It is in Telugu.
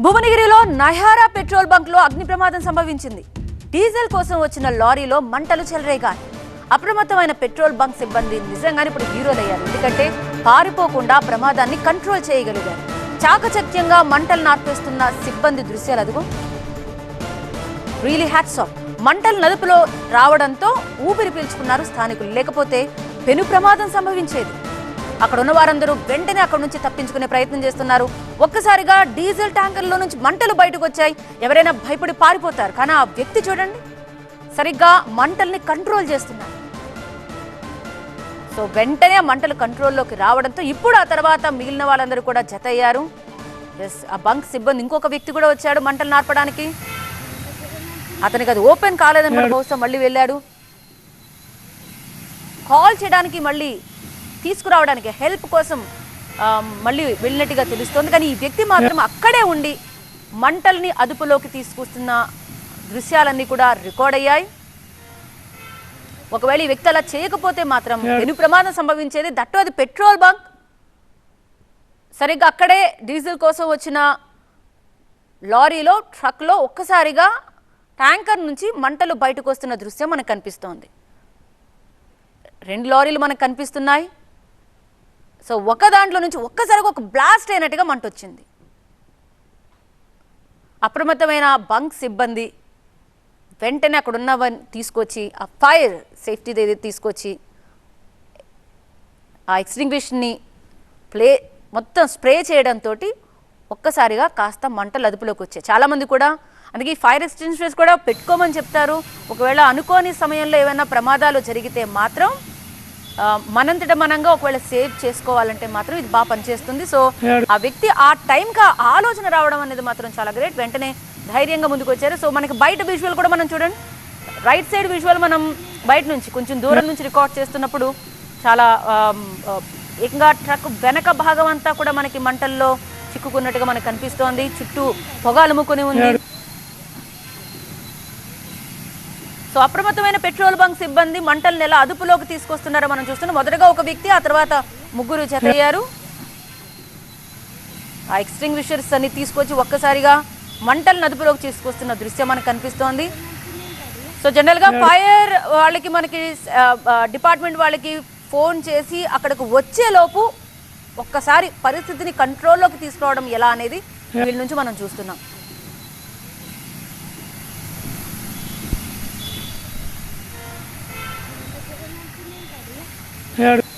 భువనగిరిలో నయారా పెట్రోల్ బంక్లో అగ్ని ప్రమాదం సంభవించింది. డీజిల్ కోసం వచ్చిన లారీలో మంటలు చెలరేగాయి. అప్రమత్తమైన పెట్రోల్ బంక్ సిబ్బంది నిజంగానే ఇప్పుడు హీరోలయ్యారు. ఎందుకంటే పారిపోకుండా ప్రమాదాన్ని కంట్రోల్ చేయగలిగారు. చాకచక్యంగా మంటలు నార్పేస్తున్న సిబ్బంది దృశ్యాలు అదుగు. రియలీ హ్యాట్స్ ఆఫ్ మంటలు నదుపులో రావడంతో ఊపిరి పీల్చుకున్నారు స్థానికులు. లేకపోతే పెను ప్రమాదం సంభవించేది. అక్కడ ఉన్న వారందరూ వెంటనే అక్కడ నుంచి తప్పించుకునే ప్రయత్నం చేస్తున్నారు. ఒక్కసారిగా డీజిల్ ట్యాంకర్లో నుంచి మంటలు బయటకు వచ్చాయి. ఎవరైనా భయపడి పారిపోతారు. కానీ ఆ వ్యక్తి చూడండి. సరిగ్గా మంటల్ని కంట్రోల్ చేస్తున్నారు. సో వెంటనే ఆ మంటలు కంట్రోల్లోకి రావడంతో ఇప్పుడు ఆ తర్వాత మిగిలిన వాళ్ళందరూ కూడా జత అయ్యారు. ఎస్ ఆ బంక్ సిబ్బంది ఇంకొక వ్యక్తి కూడా వచ్చాడు మంటలు నార్పడానికి. అతనికి అది ఓపెన్ కాలేదన్నమాట బహుశా మళ్ళీ వెళ్ళాడు. కాల్ చేయడానికి మళ్ళీ తీసుకురావడానికి హెల్ప్ కోసం మళ్ళీ వెళ్ళినట్టుగా తెలుస్తోంది. కానీ ఈ వ్యక్తి మాత్రం అక్కడే ఉండి మంటల్ని అదుపులోకి తీసుకొస్తున్న దృశ్యాలన్నీ కూడా రికార్డ్ అయ్యాయి. ఒకవేళ ఈ వ్యక్తి అలా చేయకపోతే మాత్రం పెను ప్రమాదం సంభవించేది? దట్టు అది పెట్రోల్ బంక్. సరిగ్గా అక్కడే డీజిల్ కోసం వచ్చిన లారీలో ట్రక్లో ఒక్కసారిగా ట్యాంకర్ నుంచి మంటలు బయటకు వస్తున్న దృశ్యం మనకు కనిపిస్తోంది. రెండు లారీలు మనకు కనిపిస్తున్నాయి. సో ఒక దాంట్లో నుంచి ఒక్కసారిగా ఒక బ్లాస్ట్ అయినట్టుగా మంట వచ్చింది అప్రమత్తమైన బంక్ సిబ్బంది వెంటనే అక్కడ ఉన్నవని తీసుకొచ్చి ఆ ఫైర్ సేఫ్టీ ఏదైతే తీసుకొచ్చి ఆ ఎక్స్టింగ్విష్ని ప్లే మొత్తం స్ప్రే చేయడంతో ఒక్కసారిగా కాస్త మంటలు అదుపులోకి వచ్చాయి చాలామంది కూడా అందుకే ఈ ఫైర్ ఎక్స్టింగ్విషర్స్ కూడా పెట్టుకోమని చెప్తారు. ఒకవేళ అనుకోని సమయంలో ఏమైనా ప్రమాదాలు జరిగితే మాత్రం మనంతట మనంగా ఒకవేళ సేవ్ చేసుకోవాలంటే మాత్రం ఇది బాగా పనిచేస్తుంది. సో ఆ వ్యక్తి ఆ టైంకి ఆ ఆలోచన రావడం అనేది మాత్రం చాలా గ్రేట్ వెంటనే ధైర్యంగా ముందుకు వచ్చారు సో మనకి బయట విజువల్ కూడా మనం చూడండి. రైట్ సైడ్ విజువల్ మనం బయట నుంచి కొంచెం దూరం నుంచి రికార్డ్ చేస్తున్నప్పుడు చాలా ఏకంగా ట్రక్ వెనక భాగం అంతా కూడా మనకి మంటల్లో చిక్కుకున్నట్టుగా మనకు కనిపిస్తోంది. చుట్టూ పొగ అలుముకుని ఉంది. సో అప్రమత్తమైన పెట్రోల్ బంక్ సిబ్బంది మంటలను ఎలా అదుపులోకి తీసుకొస్తున్నారో మనం చూస్తున్నాం. మొదటగా ఒక వ్యక్తి ఆ తర్వాత ముగ్గురు జతయ్యారు. ఆ ఎక్స్టింగ్విషర్స్ అన్ని తీసుకొచ్చి ఒక్కసారిగా మంటలను అదుపులోకి తీసుకొస్తున్న దృశ్యం మనకు కనిపిస్తోంది. సో జనరల్గా ఫైర్ వాళ్ళకి మనకి డిపార్ట్మెంట్ వాళ్ళకి ఫోన్ చేసి అక్కడికి వచ్చేలోపు ఒక్కసారి పరిస్థితిని కంట్రోల్లోకి తీసుకోవడం ఎలా అనేది వీళ్ళ నుంచి మనం చూస్తున్నాం. やる。